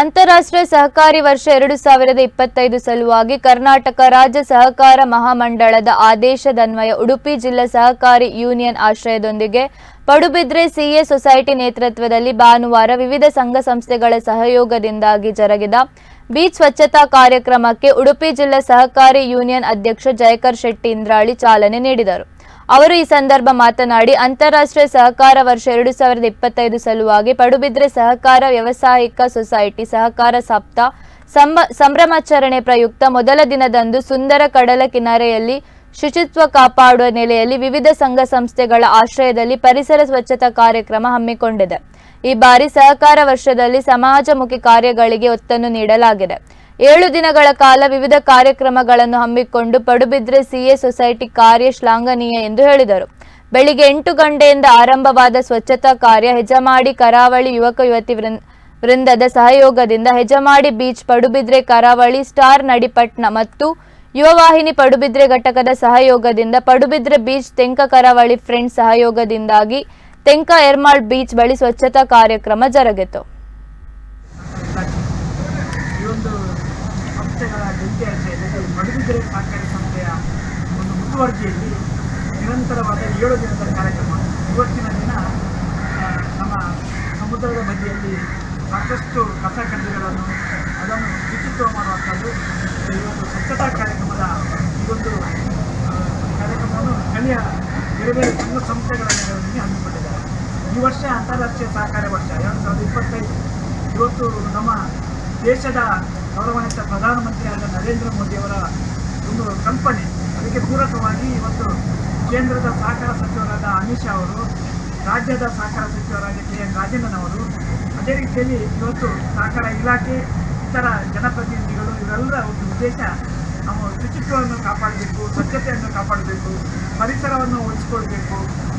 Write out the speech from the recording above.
ಅಂತಾರಾಷ್ಟ್ರೀಯ ಸಹಕಾರಿ ವರ್ಷ ಎರಡು ಸಾವಿರದ ಇಪ್ಪತ್ತೈದು ಸಲುವಾಗಿ ಕರ್ನಾಟಕ ರಾಜ್ಯ ಸಹಕಾರ ಮಹಾಮಂಡಳದ ಆದೇಶದನ್ವಯ ಉಡುಪಿ ಜಿಲ್ಲಾ ಸಹಕಾರಿ ಯೂನಿಯನ್ ಆಶ್ರಯದೊಂದಿಗೆ ಪಡುಬಿದ್ರೆ ಸಿಎ ಸೊಸೈಟಿ ನೇತೃತ್ವದಲ್ಲಿ ಭಾನುವಾರ ವಿವಿಧ ಸಂಘ ಸಂಸ್ಥೆಗಳ ಸಹಯೋಗದಿಂದಾಗಿ ಜರುಗಿದ ಬೀಚ್ ಸ್ವಚ್ಛತಾ ಕಾರ್ಯಕ್ರಮಕ್ಕೆ ಉಡುಪಿ ಜಿಲ್ಲಾ ಸಹಕಾರಿ ಯೂನಿಯನ್ ಅಧ್ಯಕ್ಷ ಜಯಕರ್ ಶೆಟ್ಟಿ ಇಂದ್ರಾಳಿ ಚಾಲನೆ ನೀಡಿದರು. ಅವರು ಈ ಸಂದರ್ಭ ಮಾತನಾಡಿ, ಅಂತಾರಾಷ್ಟ್ರೀಯ ಸಹಕಾರ ವರ್ಷ ಎರಡು ಸಾವಿರದ ಇಪ್ಪತ್ತೈದು ಸಲುವಾಗಿ ಪಡುಬಿದ್ರೆ ಸಹಕಾರ ವ್ಯವಸಾಯಿಕ ಸೊಸೈಟಿ ಸಹಕಾರ ಸಪ್ತಾಹ ಸಂಭ ಸಂಭ್ರಮಾಚರಣೆ ಪ್ರಯುಕ್ತ ಮೊದಲ ದಿನದಂದು ಸುಂದರ ಕಡಲ ಕಿನಾರೆಯಲ್ಲಿ ಶುಚಿತ್ವ ಕಾಪಾಡುವ ನೆಲೆಯಲ್ಲಿ ವಿವಿಧ ಸಂಘ ಸಂಸ್ಥೆಗಳ ಆಶ್ರಯದಲ್ಲಿ ಪರಿಸರ ಸ್ವಚ್ಛತಾ ಕಾರ್ಯಕ್ರಮ ಹಮ್ಮಿಕೊಂಡಿದೆ. ಈ ಬಾರಿ ಸಹಕಾರ ವರ್ಷದಲ್ಲಿ ಸಮಾಜಮುಖಿ ಕಾರ್ಯಗಳಿಗೆ ಒತ್ತನ್ನು ನೀಡಲಾಗಿದೆ. ಏಳು ದಿನಗಳ ಕಾಲ ವಿವಿಧ ಕಾರ್ಯಕ್ರಮಗಳನ್ನು ಹಮ್ಮಿಕೊಂಡು ಪಡುಬಿದ್ರೆ ಸಿಎ ಸೊಸೈಟಿ ಕಾರ್ಯ ಶ್ಲಾಘನೀಯ ಎಂದು ಹೇಳಿದರು. ಬೆಳಿಗ್ಗೆ ಎಂಟು ಗಂಟೆಯಿಂದ ಆರಂಭವಾದ ಸ್ವಚ್ಛತಾ ಕಾರ್ಯ ಹೆಜಮಾಡಿ ಕರಾವಳಿ ಯುವಕ ಯುವತಿ ವೃಂದ ವೃಂದದ ಸಹಯೋಗದಿಂದ ಹೆಜಮಾಡಿ ಬೀಚ್, ಪಡುಬಿದ್ರೆ ಕರಾವಳಿ, ಸ್ಟಾರ್ ನಡಿಪಟ್ನ ಮತ್ತು ಯುವವಾಹಿನಿ ಪಡುಬಿದ್ರೆ ಘಟಕದ ಸಹಯೋಗದಿಂದ ಪಡುಬಿದ್ರೆ ಬೀಚ್, ತೆಂಕ ಕರಾವಳಿ ಫ್ರೆಂಡ್ಸ್ ಸಹಯೋಗದಿಂದಾಗಿ ತೆಂಕ, ಎರ್ಮಾಳ್ ಬೀಚ್ ಬಳಿ ಸ್ವಚ್ಛತಾ ಕಾರ್ಯಕ್ರಮ ಜರುಗಿತು ಈ ಒಂದು ಸಂಸ್ಥೆಗಳ ಜೊತೆಯಲ್ಲಿ ಪಡುಬಿದ್ರೆ ಸಹಕಾರಿ ಸಂಸ್ಥೆಯ ಒಂದು ಮುಂದುವರಿಕೆಯಲ್ಲಿ ನಿರಂತರವಾದ ಏಳು ದಿನದ ಕಾರ್ಯಕ್ರಮ. ಇವತ್ತಿನ ದಿನ ನಮ್ಮ ಸಮುದ್ರದ ಬದಿಯಲ್ಲಿ ಸಾಕಷ್ಟು ಕಸ ಕಡ್ಡಿಗಳನ್ನು ಅದನ್ನು ಶುಚಿತ್ವ ಮಾಡುವಂಥದ್ದು ಈ ಒಂದು ಸ್ವಚ್ಛತಾ ಕಾರ್ಯಕ್ರಮದ ಇದೊಂದು ಕಾರ್ಯಕ್ರಮವನ್ನು ಸ್ಥಳೀಯ ಬೇರೆ ಬೇರೆ ಸಂಘ ಸಂಸ್ಥೆಗಳ ನೆರವಿನಲ್ಲಿ ಹಮ್ಮಿಕೊಂಡಿದ್ದಾರೆ. ಈ ವರ್ಷ ಅಂತಾರಾಷ್ಟ್ರೀಯ ಸಹಕಾರ ವರ್ಷ, ಎರಡು ಸಾವಿರದ ಇಪ್ಪತ್ತೈದು. ಇವತ್ತು ನಮ್ಮ ದೇಶದ ಗೌರವಾನ್ವಿತ ಪ್ರಧಾನಮಂತ್ರಿಯಾದ ನರೇಂದ್ರ ಮೋದಿಯವರ ಒಂದು ಕಲ್ಪನೆ. ಅದಕ್ಕೆ ಪೂರಕವಾಗಿ ಇವತ್ತು ಕೇಂದ್ರದ ಸಹಕಾರ ಸಚಿವರಾದ ಅಮಿತ್ ಶಾ ಅವರು, ರಾಜ್ಯದ ಸಹಕಾರ ಸಚಿವರಾದ ಕೆ. ಎನ್. ರಾಜೇಂದ್ರನ್ ಅವರು, ಅದೇ ರೀತಿಯಲ್ಲಿ ಇವತ್ತು ಸಹಕಾರ ಇಲಾಖೆ, ಇತರ ಜನಪ್ರತಿನಿಧಿಗಳು ಇವರೆಲ್ಲರ ಒಂದು ಉದ್ದೇಶ ನಾವು ಶುಚಿತ್ವವನ್ನು ಕಾಪಾಡಬೇಕು, ಸ್ವಚ್ಛತೆಯನ್ನು ಕಾಪಾಡಬೇಕು, ಪರಿಸರವನ್ನು ಉಳಿಸ್ಕೊಳ್ಬೇಕು.